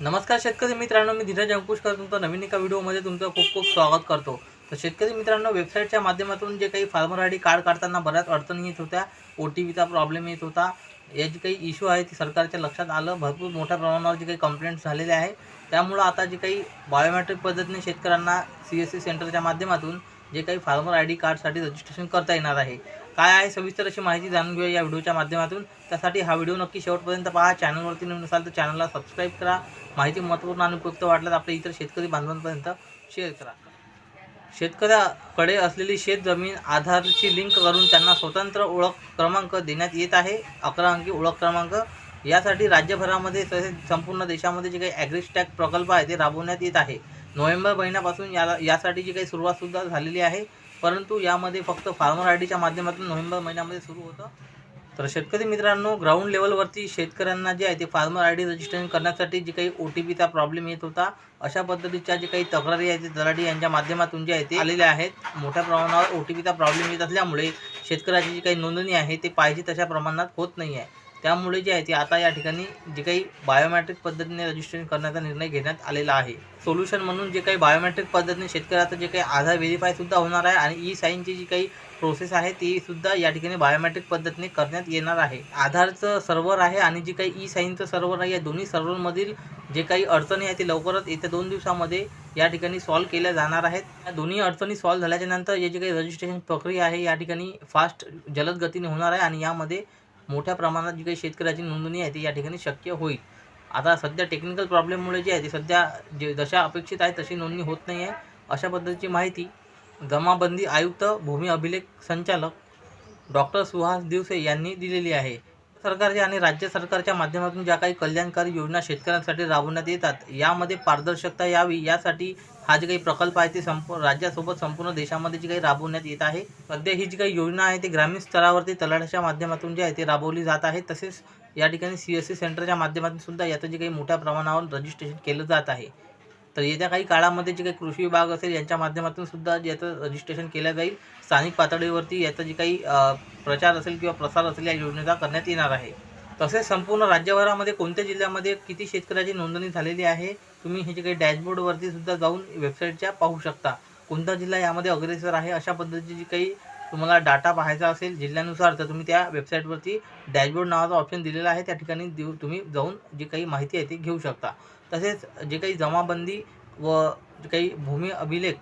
नमस्कार शेतकरी मित्रांनो मी धीरज अंकुशकर. तुमचं नवीन एका व्हिडिओमध्ये तुमचं खूप खूप स्वागत करतो. तर शेतकरी मित्रांनो वेबसाईटच्या माध्यमातून जे काही फार्मर आय डी कार्ड काढताना बऱ्याच अडचणी येत होत्या. ओ टी पीचा प्रॉब्लेम येत होता. या जी काही इश्यू आहे ती सरकारच्या लक्षात आलं. भरपूर मोठ्या प्रमाणावर जे काही कंप्लेंट्स झालेले आहे त्यामुळं आता जे काही बायोमेट्रिक पद्धतीने शेतकऱ्यांना सी एस सी सेंटरच्या माध्यमातून जे काही फार्मर आय डी कार्डसाठी रजिस्ट्रेशन करता येणार आहे. काय आहे सविस्तर अशी माहिती जाणून घेऊया या व्हिडिओच्या माध्यमातून. त्यासाठी हा व्हिडिओ नक्की शेवटपर्यंत पहा. चॅनलवरती नवीन असाल तर चॅनलला सबस्क्राईब करा. माहिती महत्त्वपूर्ण आणि उपयुक्त वाटल्यास आपल्या इतर शेतकरी बांधवांपर्यंत शेअर करा. शेतकऱ्याकडे असलेली शेत जमीन आधारची लिंक करून त्यांना स्वतंत्र ओळख क्रमांक देण्यात येत आहे. अकरा अंकी ओळख क्रमांक. यासाठी राज्यभरामध्ये तसेच संपूर्ण देशामध्ये जे काही ॲग्रिस्टॅक प्रकल्प आहे ते राबवण्यात येत आहे. नोव्हेंबर महिन्यापासून याला यासाठी जी काही सुरुवातसुद्धा झालेली आहे परंतु यामध्ये फक्त फार्मर आय डीच्या माध्यमातून नोव्हेंबर महिन्यामध्ये सुरू होतं. तर शेतकरी मित्रांनो ग्राउंड लेवलवरती शेतकऱ्यांना जे आहे ते फार्मर आय डी रजिस्ट्रेशन करण्यासाठी जे काही ओ टी पीचा प्रॉब्लेम येत होता अशा पद्धतीच्या जे काही तक्रारी आहेत ते दलाडी यांच्या माध्यमातून जे आहे ते आलेल्या आहेत. मोठ्या प्रमाणावर ओ टी पीचा प्रॉब्लेम येत असल्यामुळे शेतकऱ्याची जी काही नोंदणी आहे ते पाहिजे तशा प्रमाणात होत नाही आहे त्यामुळे जे आहे ते आता या ठिकाणी जे काही बायोमॅट्रिक पद्धतीने रजिस्ट्रेशन करण्याचा निर्णय घेण्यात आलेला आहे. सोल्युशन म्हणून जे काही बायोमॅट्रिक पद्धतीने शेतकऱ्याचं जे काही आधार व्हेरीफायसुद्धा होणार आहे आणि ई साईनची जी काही प्रोसेस आहे ती सुद्धा या ठिकाणी बायोमॅट्रिक पद्धतीने करण्यात येणार आहे. आधारचं सर्व्हर आहे आणि जी काही ई साईनचं सर्व्हर आहे या दोन्ही सर्व्हरमधील जे काही अडचणी आहेत ते लवकरच येत्या दोन दिवसामध्ये या ठिकाणी सॉल्व्ह केल्या जाणार आहेत. या दोन्ही अडचणी सॉल्व्ह झाल्याच्यानंतर हे जे काही रजिस्ट्रेशन प्रक्रिया आहे या ठिकाणी फास्ट जलद गतीने होणार आहे आणि यामध्ये मोठ्या प्रमाणात जी काही शेतकऱ्याची नोंदणी आहे ती या ठिकाणी शक्य होईल. आता सध्या टेक्निकल प्रॉब्लेममुळे जे आहे ते सध्या जे जशा अपेक्षित आहे तशी नोंदणी होत नाही आहे. अशा पद्धतीची माहिती जमाबंदी आयुक्त भूमी अभिलेख संचालक डॉक्टर सुहास दिवसे यांनी दिलेली आहे. सरकारच्या आणि राज्य सरकारच्या माध्यमातून ज्या काही कल्याणकारी योजना शेतकऱ्यांसाठी राबवण्यात येतात यामध्ये पारदर्शकता यावी यासाठी हा जे काही प्रकल्प आहे ते संपूर्ण राज्यासोबत संपूर्ण देशामध्ये जी काही राबवण्यात येत आहे सध्या ही जी काही योजना आहे ती ग्रामीण स्तरावरती तलाठ्याच्या माध्यमातून जी आहे ती राबवली जात आहे. तसेच या ठिकाणी सी एस सी सेंटरच्या माध्यमातून सुद्धा याचं जे काही मोठ्या प्रमाणावर रजिस्ट्रेशन केलं जात आहे. तर येत्या काही काळामध्ये जे काही कृषी विभाग असेल यांच्या माध्यमातून सुद्धा याचं रजिस्ट्रेशन केलं जाईल स्थानिक पातळीवरती याचा जे काही प्रचार असेल किंवा प्रसार असेल या योजनेचा करण्यात येणार आहे. तसेच संपूर्ण राज्यभरामध्ये कोणत्या जिल्ह्यामध्ये किती शेतकऱ्याची नोंदणी झालेली आहे तुम्ही हे जे काही डॅशबोर्डवरती सुद्धा जाऊन वेबसाईटच्या पाहू शकता. कोणता जिल्हा यामध्ये अग्रेसर आहे अशा पद्धतीची जी काही तुम्हाला डाटा पाहायचा असेल जिल्ह्यानुसार तर तुम्ही त्या वेबसाईटवरती डॅशबोर्ड नावाचा ऑप्शन दिलेला आहे. त्या ठिकाणी देऊ तुम्ही जाऊन जी काही माहिती आहे ती घेऊ शकता. तसेच जे काही जमाबंदी व जे काही भूमी अभिलेख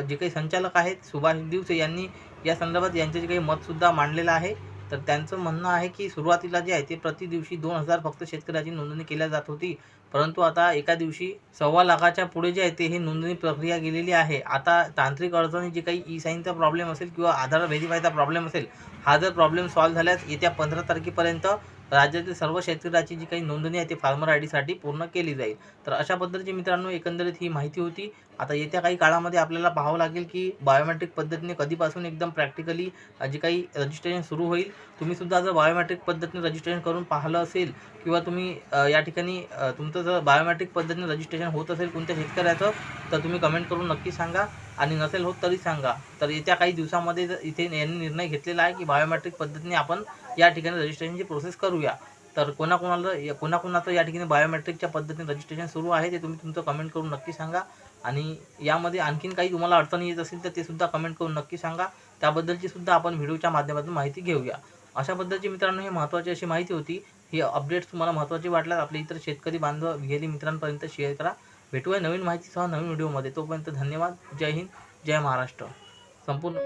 जे काही संचालक आहेत सुभाष दिवसे यांनी या संदर्भात यांचे जे काही मतसुद्धा मांडलेलं आहे. तर त्यांचं म्हणणं आहे की सुरुवातीला जे आहे ते प्रति दिवशी दोन हजार फक्त शेतकऱ्याची नोंदणी केल्या जात होती. परंतु आता एका दिवशी सव्वा लाखाच्या पुढे जे आहे ते हे नोंदणी प्रक्रिया गेलेली आहे. आता तांत्रिक अडचणी जे काही ई साईनचा प्रॉब्लेम असेल किंवा आधार व्हेरीफायचा प्रॉब्लेम असेल हा जर प्रॉब्लेम सॉल्व्ह झाल्यास येत्या पंधरा तारखेपर्यंत राज्यातील सर्व शेतकऱ्याची जी काही नोंदणी आहे ती फार्मर आय डीसाठी पूर्ण केली जाईल. तर अशा पद्धतीची मित्रांनो एकंदरीत ही माहिती होती. आता येत्या काही काळामध्ये आपल्याला पाहावं लागेल की बायोमेट्रिक पद्धतीने कधीपासून एकदम प्रॅक्टिकली जे काही रजिस्ट्रेशन सुरू होईल. तुम्हीसुद्धा जर बायोमेट्रिक पद्धतीने रजिस्ट्रेशन करून पाहिलं असेल किंवा तुम्ही या ठिकाणी तुमचं जर बायोमेट्रिक पद्धतीने रजिस्ट्रेशन होत असेल कोणत्या शेतकऱ्याचं तर तुम्ही कमेंट करून नक्की सांगा. आणि नसेल होत तरी सांगा. तर येत्या काही दिवसामध्ये जर इथे यांनी निर्णय घेतलेला आहे की बायोमॅट्रिक पद्धतीने आपण या ठिकाणी रजिस्ट्रेशनची प्रोसेस करूया. तर कोणाकोणाला या- कोणाकोणाचं या ठिकाणी बायोमेट्रिकच्या पद्धतीने रजिस्ट्रेशन सुरू आहे ते तुम्ही तुमचं कमेंट करून नक्की सांगा. आणि यामध्ये आणखीन काही तुम्हाला अडचणी येत असेल तर ते सुद्धा कमेंट करून नक्की सांगा. त्याबद्दलची सुद्धा आपण व्हिडिओच्या माध्यमातून माहिती घेऊया. अशा पद्धतीची मित्रांनो हे महत्त्वाची अशी माहिती होती. ही अपडेट्स तुम्हाला महत्त्वाची वाटल्यास आपले इतर शेतकरी बांधव गेली मित्रांपर्यंत शेअर करा. भेटूया नवीन माहितीसह नवीन व्हिडिओमध्ये. तोपर्यंत धन्यवाद. जय हिंद. जय महाराष्ट्र. संपूर्ण